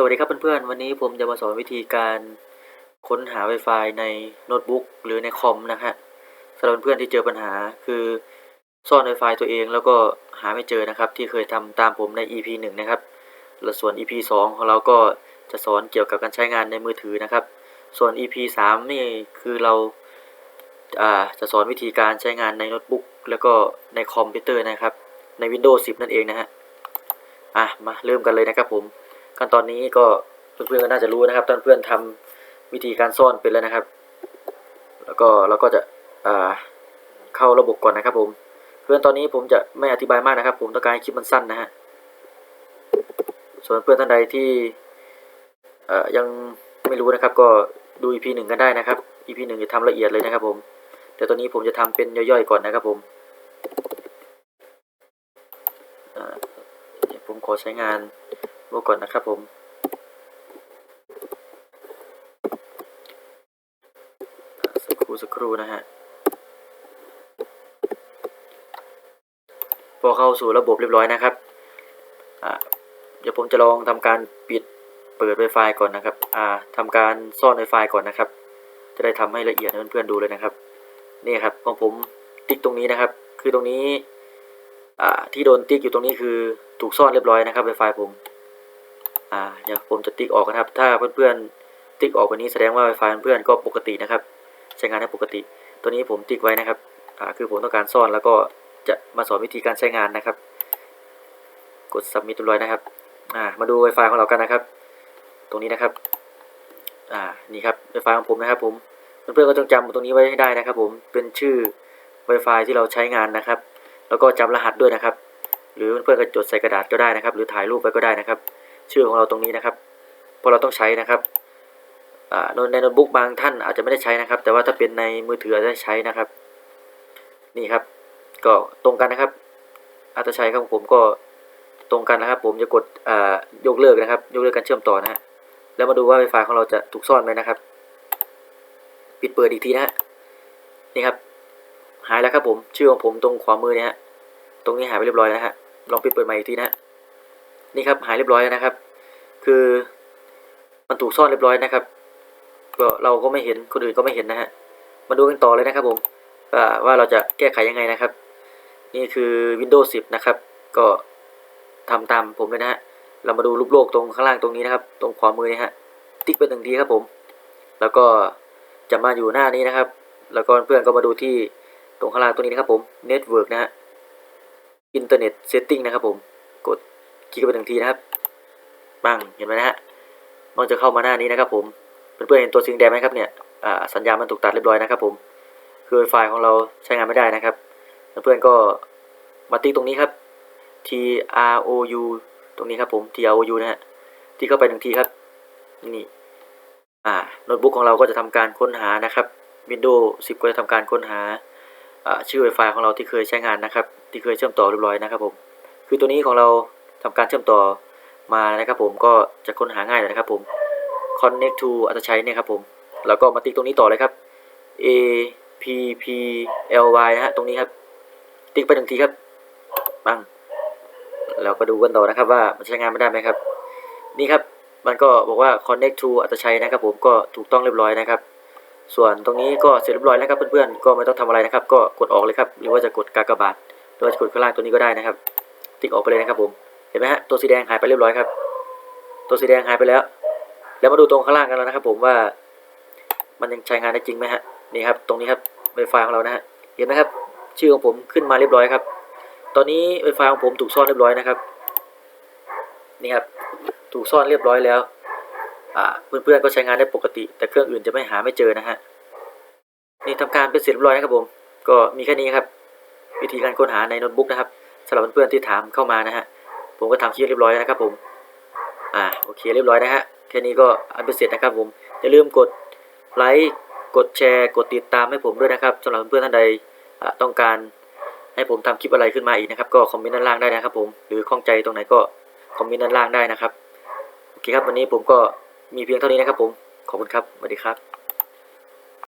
สวัสดีครับเพื่อนๆ วันนี้ผมจะมาสอนวิธีการค้นหา Wi-Fi ในโน้ตบุ๊กหรือในคอมนะฮะสำหรับเพื่อนๆที่เจอปัญหาคือซ่อน Wi-Fi ตัวเองแล้วก็หาไม่เจอนะครับ ที่เคยทำตามผมใน EP 1 นะครับและส่วน EP 2 ของเราก็จะสอนเกี่ยวกับการใช้งานในมือถือนะครับ ส่วน EP 3 นี่คือเราาจะสอนวิธีการใช้งานในโน้ตบุ๊กแล้วก็ในคอมพิวเตอร์นะครับ ใน Windows 10 นั่นเองนะฮะอะมาเริ่มกันเลยนะครับผม ขั้นตอนนี้ก็เพื่อนๆก็น่าจะรู้นะครับท่านเพื่อนทำวิธีการซ่อนเป็นแล้วนะครับ แล้วก็เราก็จะเข้าระบบก่อนนะครับ ผม เพื่อนตอนนี้ผมจะไม่อธิบายมากนะครับ ผมต้องการให้คลิปมันสั้นนะฮะส่วนเพื่อนท่านใดที่ยังไม่รู้นะครับ ก็ดู EP หนึ่งกันได้นะครับ EP หนึ่งจะทำละเอียดเลยนะครับ ผม แต่ตอนนี้ผมจะทำเป็นย่อยๆก่อนนะครับ ผมผมขอใช้งาน โก่อนนะครับผมสักครู่สักครู่นะฮะพอเข้าสู่ระบบเรียบร้อยนะครับอ่าเดี๋ยวผมจะลองทำการปิดเปิด Wi-Fi ก่อนนะครับอ่าทำการซ่อน Wi-Fi ก่อนนะครับ จะได้ทำให้ละเอียดให้เพื่อนๆดูเลยนะครับ นี่ครับของผมติ๊กตรงนี้นะครับ คือตรงนี้อ่าที่โดนติ๊กอยู่ตรงนี้คือถูกซ่อนเรียบร้อยนะครับ Wi-Fi ผม อ่าเดี๋ยวผมจะติ๊กออกนะครับ ถ้าเพื่อนๆติ๊กออกวันนี้แสดงว่า Wi-Fi เพื่อนก็ปกตินะครับ ใช้งานได้ปกติ ตัวนี้ผมติ๊กไว้นะครับอ่าคือผมต้องการซ่อนแล้วก็จะมาสอนวิธีการใช้งานนะครับ กด submit เรียบร้อยนะครับอ่ามาดู Wi-Fi ของเรากันนะครับ ตรงนี้นะครับอ่านี่ครับ Wi-Fi ของผมนะครับผมเพื่อนๆก็ต้องจำตรงนี้ไว้ให้ได้นะครับ ผมเป็นชื่อ Wi-Fi ที่เราใช้งานนะครับ แล้วก็จำรหัสด้วยนะครับ หรือเพื่อนๆก็จดใส่กระดาษก็ได้นะครับ หรือถ่ายรูปไว้ก็ได้นะครับ ชื่อของเราตรงนี้นะครับเพราะเราต้องใช้นะครับในโน้ตบุ๊กบางท่านอาจจะไม่ได้ใช้นะครับ แต่ว่าถ้าเป็นในมือถืออาจจะใช้นะครับ นี่ครับ ก็ตรงกันนะครับ อาจจะใช้ของผมก็ตรงกันนะครับ ผมจะกดยกเลิกนะครับ ยกเลิกการเชื่อมต่อนะฮะแล้วมาดูว่า Wi-Fi ของเราจะถูกซ่อนไหมนะครับ ปิดเปิดอีกทีนะฮะนี่ครับ หายแล้วครับผมชื่อของผมตรงขวามือเนี่ยฮะตรงนี้หายไปเรียบร้อยแล้วฮะลองปิดเปิดใหม่อีกทีนะฮะ นี่ครับหายเรียบร้อยแล้วนะครับ คือมันถูกซ่อนเรียบร้อยนะครับก็เราก็ไม่เห็นคนอื่นก็ไม่เห็นนะฮะมาดูกันต่อเลยนะครับผมว่าว่าเราจะแก้ไขยังไงนะครับ นี่คือ Windows 10 นะครับ ก็ทำตามผมเลยนะฮะเรามาดูรูปโลกตรงข้างล่างตรงนี้นะครับ ตรงขวามือนี่ฮะติ๊กไปหนึ่งทีครับผม แล้วก็จะมาอยู่หน้านี้นะครับ แล้วก็เพื่อนก็มาดูที่ตรงข้างล่างตรงนี้นะครับผม Network นะฮะ Internet Setting นะครับผมกด คลิกไปหนึ่งทีนะครับปังเห็นไหมนะฮะมันจะเข้ามาหน้านี้นะครับผมเพื่อนๆเห็นตัวสีแดงไหมครับเนี่ยสัญญาณมันถูกตัดเรียบร้อยนะครับผมคือไฟล์ของเราใช้งานไม่ได้นะครับเพื่อนๆก็มาติ๊กตรงนี้ครับ T R O U ตรงนี้ครับผม T R O U นะฮะที่เข้าไปหนึ่งทีครับนี่อ่าโน้ตบุ๊กของเราก็จะทำการค้นหานะครับ Windows 10 ก็จะทำการค้นหาชื่อ Wi-Fi ของเราที่เคยใช้งานนะครับ ที่เคยเชื่อมต่อเรียบร้อยนะครับผมคือตัวนี้ของเรา ทำการเชื่อมต่อมานะครับผมก็จะค้นหาง่ายเลยนะครับผม connect to อัตชัยเนี่ยครับผม แล้วก็มาติ๊กตรงนี้ต่อเลยครับ a p p l y นะฮะตรงนี้ครับ ติ๊กไปหนึ่งทีครับปังเราก็ดูกันต่อนะครับว่ามันใช้งานไม่ได้ไหมครับ นี่ครับมันก็บอกว่า connect to อัตชัยนะครับผมก็ถูกต้องเรียบร้อยนะครับ ส่วนตรงนี้ก็เสร็จเรียบร้อยแล้วครับเพื่อนๆก็ไม่ต้องทำอะไรนะครับ ก็กดออกเลยครับ หรือว่าจะกดกากบาทหรือว่าจะกดข้างล่างตัวนี้ก็ได้นะครับ ติ๊กออกไปเลยนะครับผม เห็นไหมฮะตัวสีแดงหายไปเรียบร้อยครับ ตัวสีแดงหายไปแล้ว แล้วมาดูตรงข้างล่างกันแล้วนะครับ ผมว่ามันยังใช้งานได้จริงไหมฮะนี่ครับ ตรงนี้ครับ Wi-Fi ของเรานะฮะเห็นไหมครับ ชื่อของผมขึ้นมาเรียบร้อยครับ ตอนนี้ Wi-Fi ของผมถูกซ่อนเรียบร้อยนะครับ นี่ครับ ถูกซ่อนเรียบร้อยแล้วอ่าเพื่อนๆก็ใช้งานได้ปกติ แต่เครื่องอื่นจะไม่หาไม่เจอนะฮะนี่ทำการเป็นเสร็จเรียบร้อยนะครับผม ก็มีแค่นี้ครับ วิธีการค้นหาในโน้ตบุ๊กนะครับสำหรับเพื่อนๆที่ถามเข้ามานะฮะ ผมก็ทำคลิปเรียบร้อยนะครับผมอ่าโอเคเรียบร้อยนะฮะแค่นี้ก็อันเป็นเสร็จนะครับผมอย่าลืมกดไลค์กดแชร์กดติดตามให้ผมด้วยนะครับสำหรับเพื่อนๆท่านใดต้องการให้ผมทำคลิปอะไรขึ้นมาอีกนะครับก็คอมเมนต์ด้านล่างได้นะครับผมหรือข้องใจตรงไหนก็คอมเมนต์ด้านล่างได้นะครับโอเคครับวันนี้ผมก็มีเพียงเท่านี้นะครับผมขอบคุณครับสวัสดีครับ